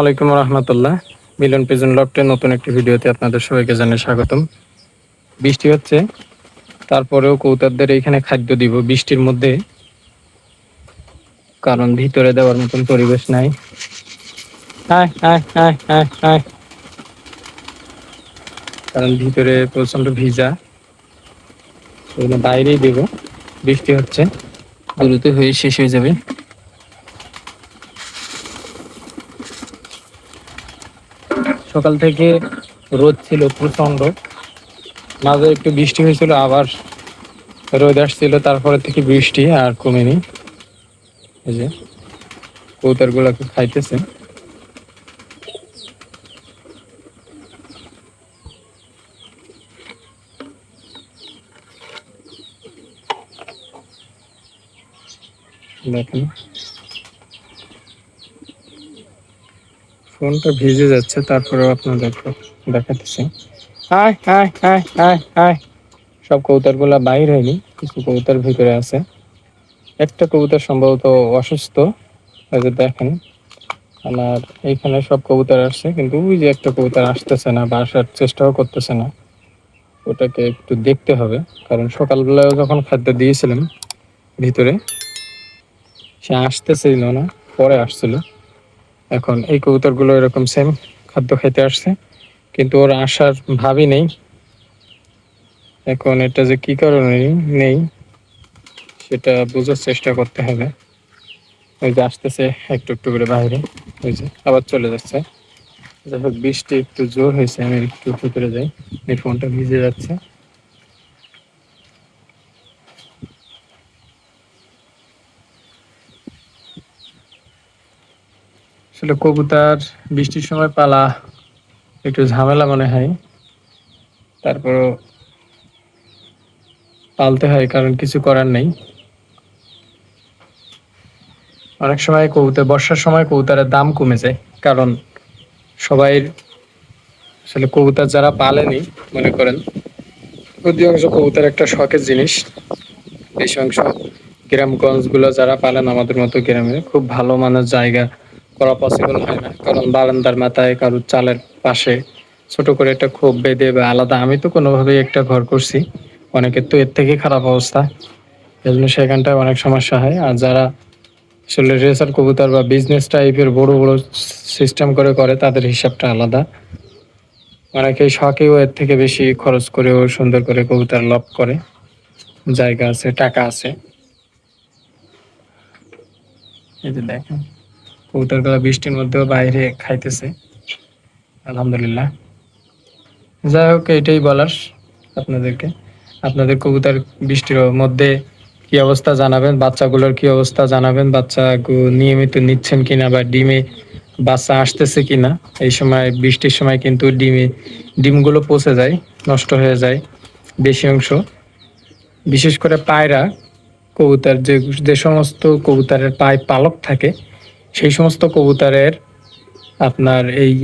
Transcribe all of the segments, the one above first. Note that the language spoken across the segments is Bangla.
আলাইকুম রহমতুল্লাহ। মিলন পিজন লফটের নতুন একটি ভিডিওতে আপনাদের সবাইকে জানাই স্বাগতম। বৃষ্টি হচ্ছে, তারপরেও কৌতারদের খাদ্য দিব। বৃষ্টির মধ্যে কারণ ভিতরে দেওয়ার মতন পরিবেশ নাই। কারণ ভিতরে প্রচণ্ড ভিজা। বাইরেই দেবো। বৃষ্টি হচ্ছে, দ্রুত হয়ে শেষ হয়ে যাবে। সকাল থেকে রোদ ছিল প্রচণ্ড মাঝে একটু বৃষ্টি হয়েছিল, আবার রোদ আসছিল, তারপরে থেকে বৃষ্টি আর কমেনি। এই যে কৌতার গুলাকে খাইতেছে। দেখেন। ফোনটা ভিজে যাচ্ছে, তারপরেও আপনাদের দেখাতেছি। হাই হাই হাই হাই হাই। সব কবুতরগুলা বাইর হয়নি, কিছু কবুতর ভিতরে আছে। একটা কবুতর সম্ভবত অসুস্থ যে দেখেন, আমার এইখানে সব কবুতর আসছে, কিন্তু ওই যে একটা কবুতর আসতেছে না বা আসার চেষ্টাও করতেছে না। ওটাকে একটু দেখতে হবে, কারণ সকালবেলায় যখন খাদ্য দিয়েছিলাম ভিতরে, সে আসতেছিল না, পরে আসছিল। এখন এই কবুতরগুলো এরকম সেম খাদ্য খেতে আসছে, কিন্তু ওর আসার ভাবই নেই। এখন এটা যে কি কারণে নেই, সেটা বোঝার চেষ্টা করতে হবে। ওই যে আসতেছে একটু একটু করে বাইরে, ওই যে আবার চলে যাচ্ছে। যাই হোক, বৃষ্টি একটু জোর হয়েছে, আমি একটু ভিতরে যাই। এই ফোনটা ভিজে যাচ্ছে। আসলে কবুতর বৃষ্টির সময় পালা একটু ঝামেলা মনে হয়। তারপরও পালতে হয়, কারণ কিছু করার নেই। অনেক সময় কবুতর বর্ষার সময় কবুতরের দাম কমে যায়, কারণ সবাই আসলে কবুতর যারা পালেনি, মনে করেন অধিকাংশ কবুতর একটা শখের জিনিস। বেশি অংশ গ্রামগঞ্জগুলো যারা পালেন, আমাদের মতো গ্রামে খুব ভালো মানের জায়গা করা পসিবল হয় না। কারণ বারান্দার মাথায় কারোর চালের পাশে ছোট করে একটা খোপ বেঁধে বা আলাদা, আমি তো কোনোভাবেই একটা ঘর করছি। অনেকের তো এর থেকে খারাপ অবস্থা। এই জন্য সেখানটায় অনেক সমস্যা হয়। আর যারা আসলে রেসার কবুতর বা বিজনেস টাইপের বড় বড় সিস্টেম করে করে, তাদের হিসাবটা আলাদা। অনেকেই শখেও এর থেকে বেশি খরচ করেও সুন্দর করে কবুতর লব করে। জায়গা আছে, টাকা আছে। এই যে দেখেন। কবুতরগুলো বৃষ্টির মধ্যেও বাইরে খাইতেছে। আলহামদুলিল্লাহ। যাই হোক, এটাই বলার আপনাদেরকে। আপনাদের কবুতর বৃষ্টির মধ্যে কি অবস্থা জানাবেন? বাচ্চাগুলোর কি অবস্থা জানাবেন? বাচ্চা নিয়মিত নিচ্ছেন কিনা বা ডিমে বাচ্চা আসতেছে কিনা? এই সময়, বৃষ্টির সময় কিন্তু ডিমে, ডিমগুলো পচে যায়, নষ্ট হয়ে যায় বেশি অংশ। বিশেষ করে পায়রা, কবুতর যে যে সমস্ত কবুতরের পায়ে পালক থাকে সেই সমস্ত কবুতরের আপনার এই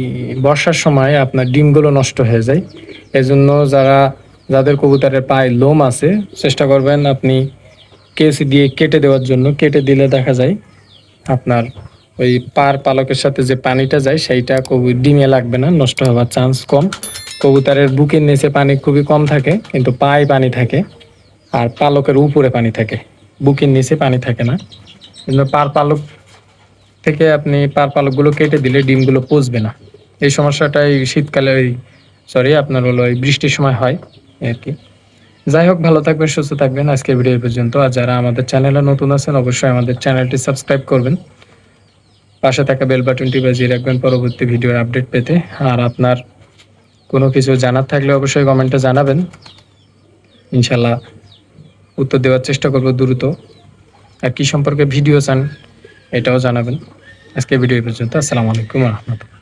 বর্ষার সময় আপনার ডিমগুলো নষ্ট হয়ে যায়। এজন্য যারা, যাদের কবুতরের পায়ে লোম আছে, চেষ্টা করবেন আপনি কেসি দিয়ে কেটে দেওয়ার জন্য। কেটে দিলে দেখা যায় আপনার ওই পার পালকের সাথে যে পানিটা যায়, সেইটা কবু, ডিমে লাগবে না, নষ্ট হওয়ার চান্স কম। কবুতরের বুকের নিচে পানি খুবই কম থাকে, কিন্তু পায়ে পানি থাকে আর পালকের উপরে পানি থাকে। বুকের নিচে পানি থাকে না। পার পালক থেকে আপনি পার পালকগুলো কেটে দিলে ডিমগুলো পচবে না। এই সমস্যাটাই শীতকালে ওই সরি আপনার হলো ওই বৃষ্টির সময় হয় আর কি। যাই হোক, ভালো থাকবেন, সুস্থ থাকবেন। আজকের ভিডিও পর্যন্ত। আর যারা আমাদের চ্যানেলে নতুন আছেন, অবশ্যই আমাদের চ্যানেলটি সাবস্ক্রাইব করবেন। পাশে থাকা বেল বাটনটি বাজিয়ে রাখবেন পরবর্তী ভিডিওর আপডেট পেতে। আর আপনার কোনো কিছু জানার থাকলে অবশ্যই কমেন্টে জানাবেন। ইনশাল্লাহ উত্তর দেওয়ার চেষ্টা করব দ্রুত। আর কি সম্পর্কে ভিডিও চান এটাও জানাবেন। আজকে ভিডিও পর্যন্ত। আসসালামু আলাইকুম রহমতুল্লাহ।